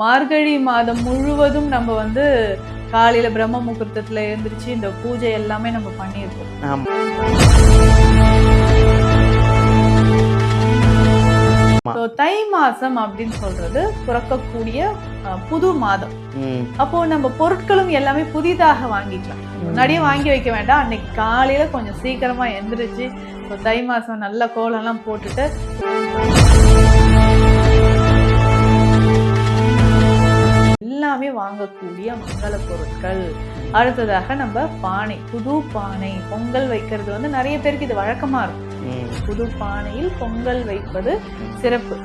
மார்கழி மாதம் முழுவதும் நம்ம வந்து காலையில பிரம்ம முகூர்த்தத்துல எழுந்திருச்சு இந்த பூஜை எல்லாமே நம்ம ஸோ தை மாசம் அப்படின்னு சொல்றது பிறக்கக்கூடிய புது மாதம். அப்போ நம்ம பொருட்களும் எல்லாமே புதிதாக வாங்கிக்கலாம். முன்னாடியே வாங்கி வைக்க வேண்டாம். அன்னைக்கு காலையில கொஞ்சம் சீக்கிரமா எந்திரிச்சு தை மாசம் நல்ல கோலம்லாம் போட்டுட்டு எல்லாமே வாங்கக்கூடிய மங்கள பொருட்கள். அடுத்ததாக நம்ம பானை புது பானை பொங்கல் வைக்கிறது வந்து நிறைய பேருக்கு இது வழக்கமா இருக்கும். புது பானையில் பொங்கல் வைப்பது சிறப்பு.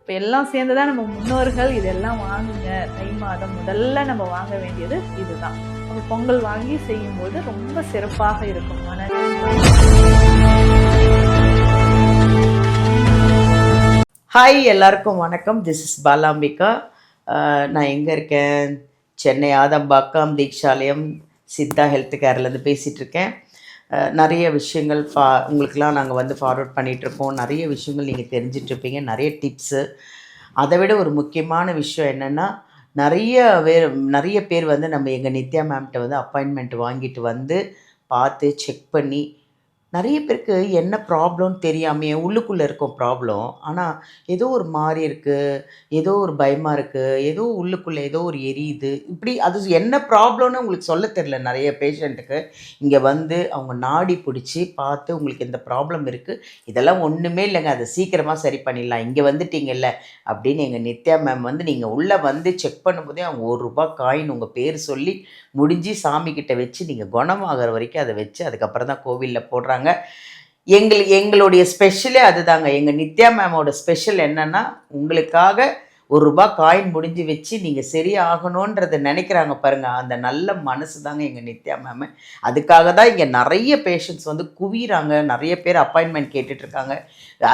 இப்ப எல்லாம் சேர்ந்துதான் நம்ம முன்னோர்கள் இதெல்லாம் வாங்குங்க. தை மாதம் முதல்ல நம்ம வாங்க வேண்டியது இதுதான். நம்ம பொங்கல் வாங்கி செய்யும்போது ரொம்ப சிறப்பாக இருக்கும் மன ஹாய் எல்லாருக்கும் வணக்கம். This is Balambika. நான் எங்கே இருக்கேன்? சென்னை ஆதம்பாக்கம் தீக்ஷாலயம் சித்தா ஹெல்த் கேர்லேருந்து பேசிகிட்ருக்கேன் நிறைய விஷயங்கள் ஃபா உங்களுக்கெலாம் நாங்கள் வந்து ஃபார்வர்ட் பண்ணிகிட்ருக்கோம் நிறைய விஷயங்கள் நீங்கள் தெரிஞ்சிட்ருப்பீங்க நிறைய டிப்ஸு அதை விட ஒரு முக்கியமான விஷயம் என்னென்னா நிறைய பேர் நிறைய பேர் வந்து நம்ம எங்கள் நித்யா மேம்கிட்ட வந்து அப்பாயின்மெண்ட் வாங்கிட்டு வந்து பார்த்து செக் பண்ணி நிறைய பேருக்கு என்ன ப்ராப்ளம்னு தெரியாமையே உள்ளுக்குள்ளே இருக்கும் ப்ராப்ளம் ஆனால் ஏதோ ஒரு மாறி இருக்குது ஏதோ ஒரு பயமாக இருக்குது ஏதோ உள்ளுக்குள்ளே ஏதோ ஒரு எரியுது. இப்படி அது என்ன ப்ராப்ளம்னு உங்களுக்கு சொல்ல தெரில நிறைய பேஷண்ட்டுக்கு இங்கே வந்து அவங்க நாடி பிடிச்சி பார்த்து உங்களுக்கு இந்த ப்ராப்ளம் இருக்குது இதெல்லாம் ஒன்றுமே இல்லைங்க. அதை சீக்கிரமாக சரி பண்ணிடலாம். இங்கே வந்துட்டீங்கல்ல அப்படின்னு எங்கள் நித்யா மேம் வந்து நீங்கள் உள்ளே வந்து செக் பண்ணும்போதே அவங்க ஒரு ரூபா காயின் உங்கள் பேர் சொல்லி முடிஞ்சு சாமிக்கிட்ட வச்சு நீங்கள் குணமாகிற வரைக்கும் அதை வச்சு அதுக்கப்புறம் தான் கோவிலில் போடுறாங்க. எங்கள் எங்களுடைய ஸ்பெஷலே அதுதாங்க. எங்கள் நித்யா மேமோட ஸ்பெஷல் என்னன்னா உங்களுக்காக ஒரு ரூபா காயின் முடிஞ்சு வச்சு நீங்கள் சரியாகணுன்றதை நினைக்கிறாங்க பாருங்கள் அந்த நல்ல மனசு தாங்க எங்கள் நித்யா மேம் அதுக்காக தான் இங்கே நிறைய பேஷண்ட்ஸ் வந்து குவிகிறாங்க நிறைய பேர் அப்பாயின்மெண்ட் கேட்டுட்ருக்காங்க.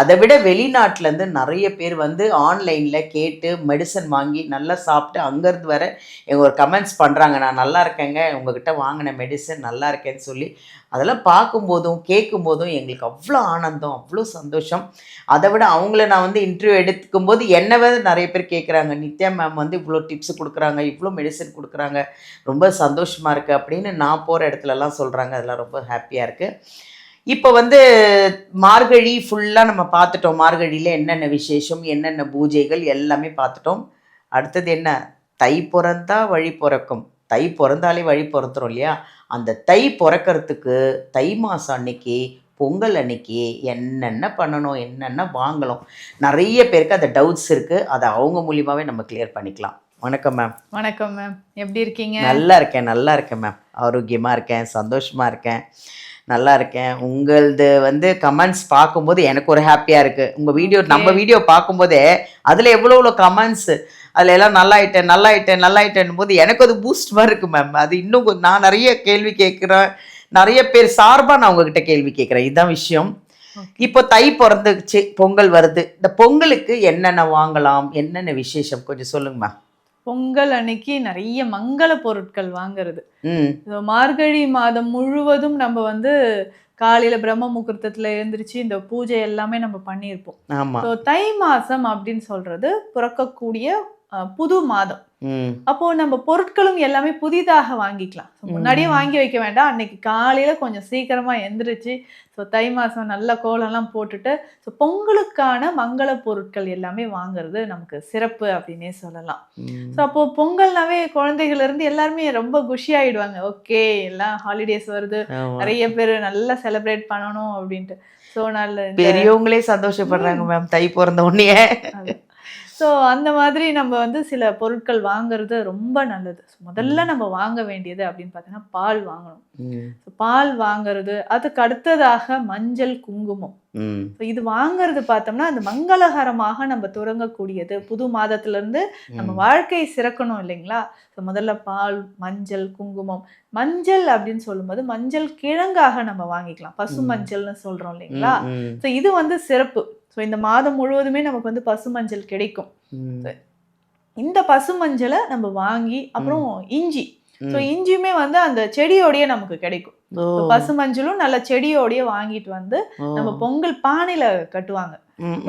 அதை விட வெளிநாட்டிலேருந்து நிறைய பேர் வந்து ஆன்லைனில் கேட்டு மெடிசன் வாங்கி நல்லா சாப்பிட்டு அங்கேருந்து வர எங்கள் ஒரு கமெண்ட்ஸ் பண்ணுறாங்க நான் நல்லா இருக்கேங்க. உங்ககிட்ட வாங்கின மெடிசன் நல்லா இருக்கேன்னு சொல்லி அதெல்லாம் பார்க்கும்போதும் கேட்கும்போதும் எங்களுக்கு அவ்வளோ ஆனந்தம் அவ்வளோ சந்தோஷம். அதை விட அவங்கள நான் வந்து இன்டர்வியூ எடுத்துக்கும்போது என்னை வந்து நிறைய பேர் கேட்குறாங்க நித்யா மேம் வந்து இவ்வளோ டிப்ஸ் கொடுக்குறாங்க இவ்வளோ மெடிசன் கொடுக்குறாங்க. ரொம்ப சந்தோஷமாக இருக்குது அப்படின்னு நான் போகிற இடத்துலலாம் சொல்கிறாங்க அதெல்லாம் ரொம்ப ஹாப்பியாக இருக்குது இப்போ வந்து மார்கழி ஃபுல்லாக நம்ம பார்த்துட்டோம். மார்கழியில் என்னென்ன விசேஷம் என்னென்ன பூஜைகள் எல்லாமே பார்த்துட்டோம். அடுத்தது என்ன? தை பிறந்தா வழி பிறக்கும். தை பிறந்தாலே வழி பிறந்துடும் இல்லையா? அந்த தை பிறக்கறதுக்கு தை மாதம் அன்னைக்கு பொங்கல் அன்னைக்கு என்னென்ன பண்ணணும் என்னென்ன வாங்கணும் நிறைய பேருக்கு அந்த டவுட்ஸ் இருக்குது அதை அவங்க மூலியமாகவே நம்ம கிளியர் பண்ணிக்கலாம். வணக்கம் மேம் வணக்கம் மேம் எப்படி இருக்கீங்க? நல்லா இருக்கேன் நல்லா இருக்கேன் மேம் ஆரோக்கியமாக இருக்கேன் சந்தோஷமாக இருக்கேன். நல்லா இருக்கேன். உங்களது வந்து கமெண்ட்ஸ் பார்க்கும்போது எனக்கு ஒரு ஹாப்பியாக இருக்குது உங்கள் வீடியோ நம்ம வீடியோ பார்க்கும்போதே அதில் எவ்வளோ எவ்வளோ கமெண்ட்ஸ் அதில் எல்லாம் நல்லாயிட்டேன் நல்லாயிட்டேன் நல்லாயிட்டேன் போது எனக்கு அது பூஸ்ட் மாதிரி இருக்குது மேம் அது இன்னும் நான் நிறைய கேள்வி கேட்குறேன். நிறைய பேர் சார்பாக நான் உங்ககிட்ட கேள்வி கேட்குறேன் இதுதான் விஷயம். இப்போ தை பிறந்துச்சு பொங்கல் வருது. இந்த பொங்கலுக்கு என்னென்ன வாங்கலாம்? என்னென்ன விசேஷம்? கொஞ்சம் சொல்லுங்க மேம் பொங்கல் அன்னைக்கு நிறைய மங்கள பொருட்கள் வாங்குறது. மார்கழி மாதம் முழுவதும் நம்ம வந்து காலையில பிரம்ம முகூர்த்தத்துல எழுந்திருச்சு இந்த பூஜை எல்லாமே நம்ம பண்ணியிருப்போம். தை மாசம் அப்படின்னு சொல்றது பிறக்கக்கூடிய புது மாதம். அப்போ நம்ம பொருட்களும் எல்லாமே புதிதாக வாங்கிக்கலாம். முன்னாடியே வாங்கி வைக்க வேண்டாம். அன்னைக்கு காலையில கொஞ்சம் சீக்கிரமா எந்திரிச்சு ஸோ தை மாசம் நல்ல கோலம்லாம் போட்டுட்டு ஸோ பொங்கலுக்கான மங்கள பொருட்கள் எல்லாமே வாங்குறது நமக்கு சிறப்பு அப்படின்னே சொல்லலாம். ஸோ அப்போ பொங்கல்னாவே குழந்தைகள் இருந்து எல்லாருமே ரொம்ப குஷி ஆயிடுவாங்க ஓகே எல்லாம் ஹாலிடேஸ் வருது. நிறைய பேர் நல்லா செலிப்ரேட் பண்ணணும் அப்படின்ட்டு. ஸோ நல்ல பெரியவங்களே சந்தோஷப்படுறாங்க மேம் தை பிறந்த உடனே. ஸோ அந்த மாதிரி நம்ம வந்து சில பொருட்கள் வாங்குறது ரொம்ப நல்லது. முதல்ல நம்ம வாங்க வேண்டியது அப்படின்னு பார்த்தீங்கன்னா பால் வாங்கணும். பால் வாங்குறது அதுக்கு அடுத்ததாக மஞ்சள் குங்குமம். இது வாங்குறது பார்த்தோம்னா அது மங்களகரமாக நம்ம தொடங்கக்கூடியது புது மாதத்துல இருந்து நம்ம வாழ்க்கை சிறக்கணும் இல்லைங்களா? முதல்ல பால் மஞ்சள் குங்குமம். மஞ்சள் அப்படின்னு சொல்லும்போது மஞ்சள் கிழங்காக நம்ம வாங்கிக்கலாம். பசு மஞ்சள்னு சொல்றோம் இல்லைங்களா? இது வந்து சிறப்பு. ஸோ இந்த மாதம் முழுவதுமே நமக்கு வந்து பசு மஞ்சள் கிடைக்கும் இந்த பசு மஞ்சளை நம்ம வாங்கி அப்புறம் இஞ்சி. ஸோ இஞ்சியுமே வந்து அந்த செடியோடயே நமக்கு கிடைக்கும். ஓ. இப்ப பசு மஞ்சளும் நல்ல செடியோடயே வாங்கிட்டு வந்து. நம்ம பொங்கல் பானையில கட்டுவாங்க.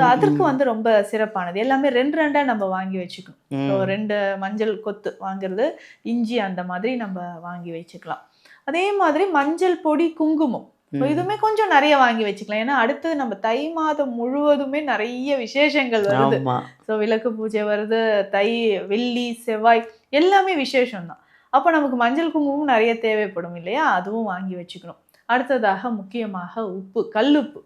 அதற்கு வந்து ரொம்ப சிறப்பானது. எல்லாமே ரெண்டு ரெண்டா நம்ம வாங்கி வச்சுக்கணும். ஸோ ரெண்டு மஞ்சள் கொத்து வாங்குறது இஞ்சி அந்த மாதிரி நம்ம வாங்கி வச்சுக்கலாம். அதே மாதிரி மஞ்சள் பொடி குங்குமம். So ம். இதுவுமே கொஞ்சம் நிறைய வாங்கி வச்சுக்கலாம். ஏன்னா அடுத்து நம்ம தை மாதம் முழுவதுமே நிறைய விசேஷங்கள் வருது. ஸோ விளக்கு பூஜை வருது தை வெள்ளி செவ்வாய் எல்லாமே விசேஷம் தான் அப்போ நமக்கு மஞ்சள் குங்குமம் நிறைய தேவைப்படும் இல்லையா? அதுவும் வாங்கி வச்சுக்கணும். அடுத்ததாக முக்கியமாக உப்பு கல்லுப்பு.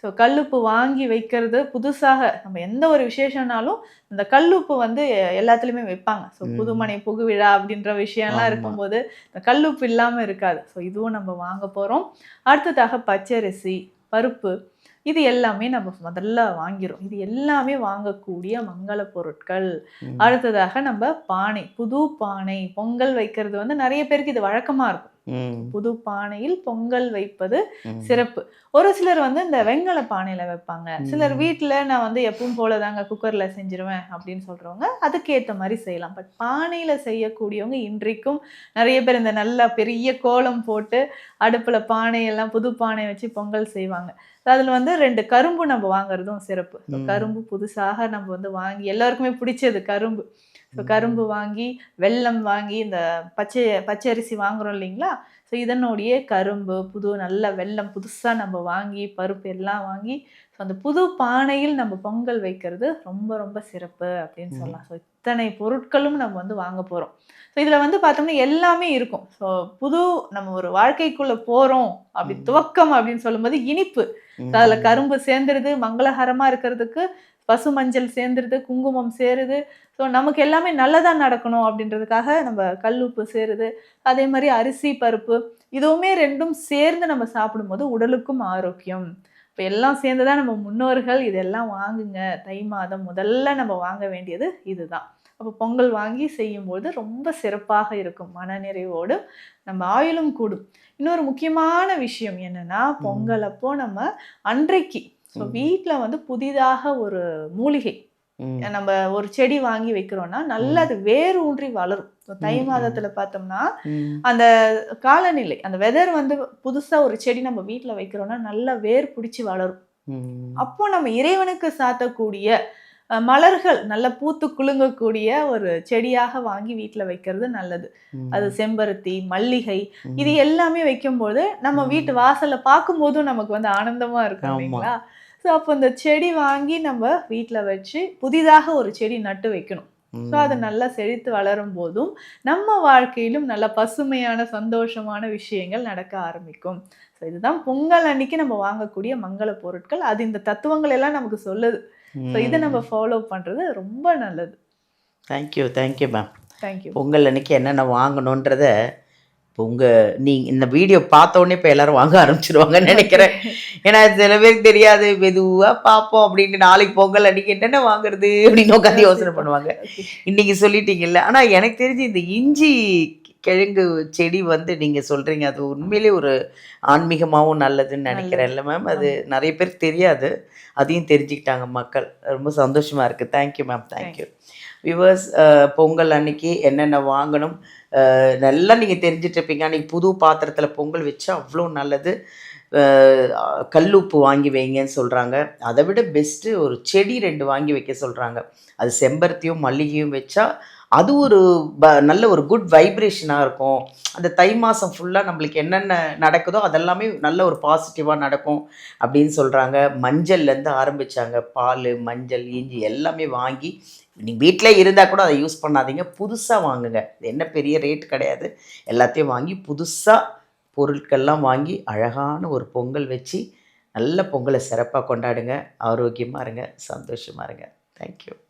ஸோ கல்லுப்பு வாங்கி வைக்கிறது புதுசாக நம்ம எந்த ஒரு விசேஷம்னாலும் இந்த கல்லுப்பு வந்து எல்லாத்துலேயுமே வைப்பாங்க. ஸோ. புதுமனை புகுவிழா அப்படின்ற விஷயம்லாம். இருக்கும்போது இந்த கல்லுப்பு இல்லாமல் இருக்காது. ஸோ இதுவும் நம்ம வாங்க போகிறோம் அடுத்ததாக பச்சரிசி பருப்பு இது எல்லாமே நம்ம முதல்ல வாங்கிறோம் இது எல்லாமே வாங்கக்கூடிய மங்கள பொருட்கள். அடுத்ததாக நம்ம பானை புது பானை பொங்கல் வைக்கிறது வந்து நிறைய பேருக்கு இது வழக்கமாக இருக்கும். புது பானையில் பொங்கல் வைப்பது. சிறப்பு. ஒரு சிலர் வந்து இந்த வெங்கல பானையில வைப்பாங்க. சிலர் வீட்ல நான் வந்து எப்பவும் போல தாங்க குக்கர்ல செஞ்சிருவேன் அப்படின்னு சொல்றவங்க அதுக்கேத்த மாதிரி செய்யலாம். பட் பானையில செய்யக்கூடியவங்க இன்றைக்கும் நிறைய பேர் இந்த நல்ல பெரிய கோலம் போட்டு அடுப்புல பானையெல்லாம் புது பானை வச்சு பொங்கல் செய்வாங்க. அதுல வந்து ரெண்டு கரும்பு நம்ம வாங்குறதும் சிறப்பு. கரும்பு புதுசாக நம்ம வந்து வாங்கி எல்லாருக்குமே பிடிச்சது கரும்பு. ஸோ. கரும்பு வாங்கி வெல்லம் வாங்கி இந்த பச்சை பச்சை அரிசி வாங்குறோம் இல்லைங்களா ஸோ இதனுடைய கரும்பு புது நல்ல வெல்லம் புதுசாக நம்ம வாங்கி பருப்பு எல்லாம் வாங்கி ஸோ அந்த புது பானையில் நம்ம பொங்கல் வைக்கிறது ரொம்ப ரொம்ப சிறப்பு அப்படின்னு. சொல்லலாம் ஸோ இத்தனை பொருட்களும் நம்ம வந்து வாங்க போகிறோம் ஸோ இதில் வந்து பார்த்தோம்னா எல்லாமே இருக்கும் ஸோ புது நம்ம ஒரு வாழ்க்கைக்குள்ளே போகிறோம் அப்படி. துவக்கம் அப்படின்னு சொல்லும்போது இனிப்பு. அதில் கரும்பு சேர்ந்துருது மங்களகரமாக இருக்கிறதுக்கு பசு மஞ்சள் சேர்ந்துருது குங்குமம் சேருது. ஸோ நமக்கு எல்லாமே நல்லதாக நடக்கணும் அப்படின்றதுக்காக நம்ம கல்லுப்பு சேருது. அதே மாதிரி அரிசி பருப்பு இதுவுமே ரெண்டும் சேர்ந்து நம்ம சாப்பிடும்போது உடலுக்கும் ஆரோக்கியம். இப்போ எல்லாம் சேர்ந்து தான் நம்ம முன்னோர்கள் இதெல்லாம் வாங்குங்க. தை மாதம் முதல்ல நம்ம வாங்க வேண்டியது இதுதான். அப்போ பொங்கல் வாங்கி செய்யும்போது ரொம்ப சிறப்பாக இருக்கும். மனநிறைவோடு நம்ம ஆயுளும் கூடும். இன்னொரு முக்கியமான விஷயம் என்னன்னா பொங்கல் அப்போ நம்ம அன்றைக்கு ஸோ. வீட்டில் வந்து புதிதாக ஒரு மூலிகை. நம்ம ஒரு செடி வாங்கி வைக்கிறோம்னா நல்லா அது வேர் ஊன்றி வளரும் தை. மாதத்துல பார்த்தோம்னா. அந்த காலநிலை அந்த வெதர் வந்து புதுசா ஒரு செடி நம்ம வீட்ல வைக்கிறோம்னா நல்லா வேர் பிடிச்சி வளரும். அப்போ நம்ம இறைவனுக்கு சாத்தக்கூடிய மலர்கள் நல்ல பூத்து குலுங்கக்கூடிய ஒரு செடியாக வாங்கி வீட்ல வைக்கிறது நல்லது. அது செம்பருத்தி மல்லிகை. இது எல்லாமே வைக்கும்போது நம்ம. வீட்டு வாசல்ல பார்க்கும்போதும் நமக்கு வந்து ஆனந்தமா இருக்கும். இல்லைங்களா ஸோ அப்போ இந்த செடி வாங்கி நம்ம வீட்ல வச்சு புதிதாக ஒரு செடி நட்டு வைக்கணும். ஸோ அது நல்லா செழித்து வளரும் போதும் நம்ம வாழ்க்கையிலும் நல்ல பசுமையான சந்தோஷமான விஷயங்கள் நடக்க ஆரம்பிக்கும். ஸோ இதுதான் பொங்கல் அன்னைக்கு நம்ம வாங்கக்கூடிய மங்கள பொருட்கள். அது இந்த தத்துவங்கள் எல்லாம் நமக்கு சொல்லுது. ஸோ இதை நம்ம ஃபாலோ பண்றது ரொம்ப நல்லது. Thank you thank you ma'am thank you Pongal அன்னைக்கு என்னென்ன வாங்கணுன்றத இப்போ உங்கள் நீ இந்த வீடியோ பார்த்த உடனே இப்போ எல்லாரும் வாங்க ஆரம்பிச்சிருவாங்கன்னு நினைக்கிறேன். ஏன்னா சில பேருக்கு தெரியாது மெதுவாக பார்ப்போம் அப்படின்ட்டு நாளைக்கு பொங்கல் அன்னைக்கு என்னென்ன வாங்குறது அப்படின்னு உட்காந்து யோசனை பண்ணுவாங்க. இன்னைக்கு சொல்லிட்டீங்கல்ல. ஆனால் எனக்கு தெரிஞ்சு இந்த இஞ்சி கிழங்கு செடி வந்து நீங்கள் சொல்கிறீங்க அது உண்மையிலே ஒரு ஆன்மீகமாகவும் நல்லதுன்னு நினைக்கிறேன் இல்லை மேம் அது நிறைய பேருக்கு தெரியாது. அதையும் தெரிஞ்சுக்கிட்டாங்க மக்கள். ரொம்ப சந்தோஷமாக இருக்குது thank you ma'am thank you viewers uh, Pongal அன்னைக்கு என்னென்ன வாங்கணும் uh, நல்லா நீங்கள் தெரிஞ்சிட்ருப்பீங்க அன்றைக்கி புது பாத்திரத்தில் பொங்கல் வச்சு அவ்வளோ நல்லது. கல்லுப்பு வாங்கி வைங்கன்னு சொல்கிறாங்க அதை விட பெஸ்ட்டு ஒரு செடி ரெண்டு வாங்கி வைக்க சொல்கிறாங்க அது செம்பருத்தியும் மல்லிகையும் வச்சா அது ஒரு ப நல்ல ஒரு குட் வைப்ரேஷனாக இருக்கும். அந்த தை மாதம் ஃபுல்லாக நம்மளுக்கு என்னென்ன நடக்குதோ அதெல்லாமே நல்ல ஒரு பாசிட்டிவாக நடக்கும் அப்படின்னு சொல்கிறாங்க மஞ்சள்லேருந்து ஆரம்பித்தாங்க பால் மஞ்சள் இஞ்சி எல்லாமே வாங்கி நீங்கள் வீட்டில் இருந்தால் கூட அதை யூஸ் பண்ணாதீங்க. புதுசாக வாங்குங்க. என்ன பெரிய ரேட் கிடையாது. எல்லாத்தையும் வாங்கி புதுசாக பொருட்கள்லாம் வாங்கி அழகான ஒரு பொங்கல் வச்சு நல்ல பொங்கலை சிறப்பாக கொண்டாடுங்க. ஆரோக்கியமாக இருங்க சந்தோஷமாக இருங்க. தேங்க்யூ